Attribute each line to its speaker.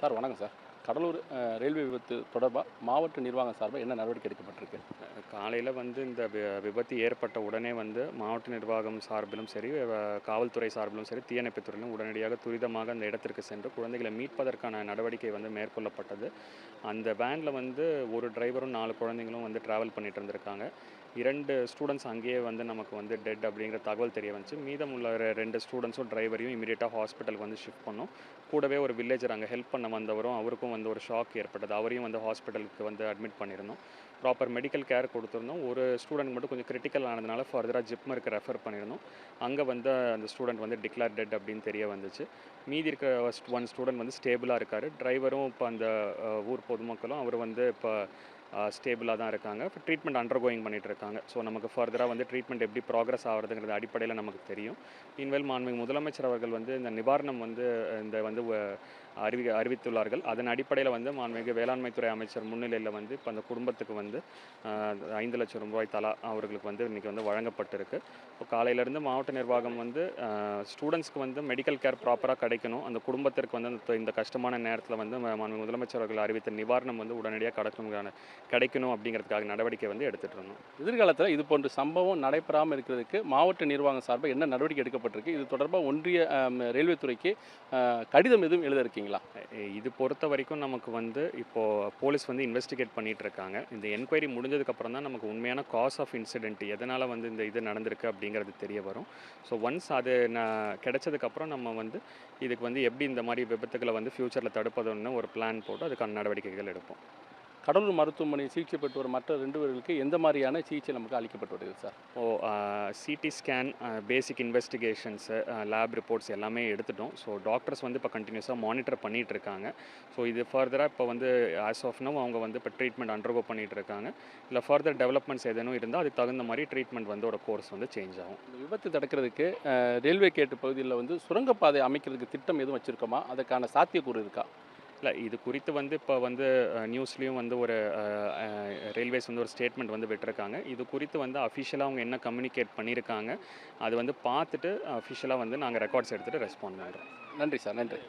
Speaker 1: Sir வணக்கம் sir. Cuddalore railway விபத்து தொடர்பாக மாவட்ட நிர்வாகம் சார்பாக என்ன நடவடிக்கை எடுக்கப்பட்டிருக்கு?
Speaker 2: காலையில் வந்து இந்த வி- விபத்து ஏற்பட்ட உடனே வந்து மாவட்ட நிர்வாகம் சார்பிலும் சரி காவல்துறை சார்பிலும் சரி தீயணைப்புத்துறையிலும் உடனடியாக துரிதமாக அந்த இடத்திற்கு சென்று குழந்தைகளை மீட்பதற்கான நடவடிக்கை வந்து மேற்கொள்ளப்பட்டது. அந்த வேனில் வந்து ஒரு டிரைவரும் நாலு குழந்தைங்களும் வந்து ட்ராவல் பண்ணிட்டு இருந்திருக்காங்க. இரண்டு ஸ்டூடெண்ட்ஸ் அங்கேயே வந்து நமக்கு வந்து டெட் அப்படிங்கிற தகவல் தெரிய வந்துச்சு. மீதம் உள்ள ரெண்டு ஸ்டூடெண்ட்ஸும் டிரைவரையும் இமீடியட்டாக ஹாஸ்பிட்டலுக்கு வந்து ஷிஃப்ட் பண்ணோம். கூடவே ஒரு வில்லேஜர் அங்கே ஹெல்ப் பண்ண வந்தவரும் அவருக்கும் வந்து ஒரு ஷாக் ஏற்பட்டது. அவரையும் வந்து ஹாஸ்பிட்டலுக்கு வந்து அட்மிட் பண்ணியிருந்தோம் ப்ராப்பர் மெடிக்கல் கேர் கொடுத்துருந்தோம். ஒரு ஸ்டூடெண்ட் மட்டும் கொஞ்சம் கிரிட்டிக்கல் ஆனதுனால ஃபர்தராக ஜிப்மருக்கு ரெஃபர் பண்ணியிருந்தோம் அங்கே வந்து அந்த ஸ்டூடெண்ட் வந்து டிக்ளேர் டெட் அப்படின்னு தெரிய வந்துச்சு. மீதி இருக்க ஒன் ஸ்டூடெண்ட் வந்து ஸ்டேபிளாக இருக்கார். டிரைவரும் இப்போ அந்த ஊர் பொதுமக்களும் அவர் வந்து இப்போ ஸ்டேபிளாக தான் இருக்காங்க. இப்போ ட்ரீட்மெண்ட் அண்டர் கோயிங் பண்ணிட்டு இருக்காங்க. ஸோ நமக்கு ஃபர்தராக வந்து ட்ரீட்மெண்ட் எப்படி ப்ராக்ரஸ் ஆகிறதுங்கிறது அடிப்படையில் நமக்கு தெரியும். இன்வெல் மாண்புமிகு முதலமைச்சர் அவர்கள் வந்து இந்த நிவாரணம் வந்து இந்த வந்து அறிவி அறிவித்துள்ளார்கள். அதன் அடிப்படையில் வந்து மாண்புமிகு வேளாண்மைத்துறை அமைச்சர் முன்னிலையில் வந்து இப்போ அந்த குடும்பத்துக்கு வந்து ஐந்து லட்சம் ரூபாய் தலா அவர்களுக்கு வந்து இன்றைக்கி வந்து வழங்கப்பட்டிருக்கு. இப்போ காலையிலேருந்து மாவட்ட நிர்வாகம் வந்து ஸ்டூடெண்ட்ஸ்க்கு வந்து மெடிக்கல் கேர் ப்ராப்பராக கிடைக்கணும். அந்த குடும்பத்திற்கு வந்து அந்த இந்த கஷ்டமான நேரத்தில் வந்து ம- மாண்புமிகு முதலமைச்சர் அவர்கள் அறிவித்த நிவாரணம் வந்து உடனடியாக கிடைக்கணும் கிடைக்கணும் அப்படிங்கிறதுக்காக நடவடிக்கை வந்து எடுத்துகிட்டு இருந்தோம்.
Speaker 1: எதிர்காலத்தில் இது போன்ற சம்பவம் நடைபெறாமல் இருக்கிறதுக்கு மாவட்ட நிர்வாகம் சார்பாக என்ன நடவடிக்கை எடுக்கப்பட்டிருக்கு? இது தொடர்பாக ஒன்றிய ரயில்வே துறைக்கு கடிதம் எதுவும் எழுத
Speaker 2: சரிங்களா இது பொறுத்த வரைக்கும் நமக்கு வந்து இப்போது போலீஸ் வந்து இன்வெஸ்டிகேட் பண்ணிகிட்டு இருக்காங்க இந்த என்கொயரி முடிஞ்சதுக்கப்புறம் தான் நமக்கு உண்மையான காஸ் ஆஃப் இன்சிடென்ட் எதனால் வந்து இந்த இது நடந்திருக்கு அப்படிங்கிறது தெரிய வரும். ஸோ ஒன்ஸ் அது நான் கிடைச்சதுக்கப்புறம் நம்ம வந்து இதுக்கு வந்து எப்படி இந்த மாதிரி விபத்துகளை வந்து ஃப்யூச்சரில் தடுப்பதுன்னு ஒரு பிளான் போட்டு அதுக்கான நடவடிக்கைகள் எடுப்போம்.
Speaker 1: கடலூர் மருத்துவமனை சிகிச்சை பெற்று வரும் மற்ற ரெண்டு பேர்களுக்கு எந்த மாதிரியான சிகிச்சை நமக்கு அளிக்கப்பட்டு வருகிறது சார்?
Speaker 2: ஓ CT scan basic investigations lab reports எல்லாமே எடுத்துட்டோம். ஸோ டாக்டர்ஸ் வந்து இப்போ கண்டினியூஸாக மானிட்டர் பண்ணிட்டு இருக்காங்க. ஸோ இது ஃபர்தராக இப்போ வந்து ஆஸ் ஆஃப் நோ அவங்க வந்து இப்போ ட்ரீட்மெண்ட் அண்டர்கோ பண்ணிட்டு இருக்காங்க. இல்லை ஃபர்தர் டெவலப்மெண்ட்ஸ் எதனும் இருந்தால் அதுக்கு தகுந்த மாதிரி ட்ரீட்மெண்ட் வந்து ஒரு கோர்ஸ் வந்து சேஞ்ச் ஆகும்.
Speaker 1: இந்த விபத்து தடுக்கிறதுக்கு ரயில்வே கேட்டு பகுதியில் வந்து சுரங்கப்பாதை அமைக்கிறதுக்கு திட்டம் எதுவும் வச்சுருக்கோமா? அதுக்கான சாத்தியக்கூறு இருக்கா?
Speaker 2: இல்லை இது குறித்து வந்து இப்போ வந்து நியூஸ்லேயும் வந்து ஒரு ரயில்வேஸ் வந்து ஒரு ஸ்டேட்மெண்ட் வந்து விட்டுருக்காங்க. இது குறித்து வந்து அஃபிஷியலாக அவங்க என்ன கம்யூனிகேட் பண்ணியிருக்காங்க அது வந்து பார்த்துட்டு அஃபிஷியலாக வந்து நாங்கள் ரெக்கார்ட்ஸ் எடுத்துகிட்டு ரெஸ்பாண்ட் பண்ணுறோம்
Speaker 1: நன்றி சார் நன்றி.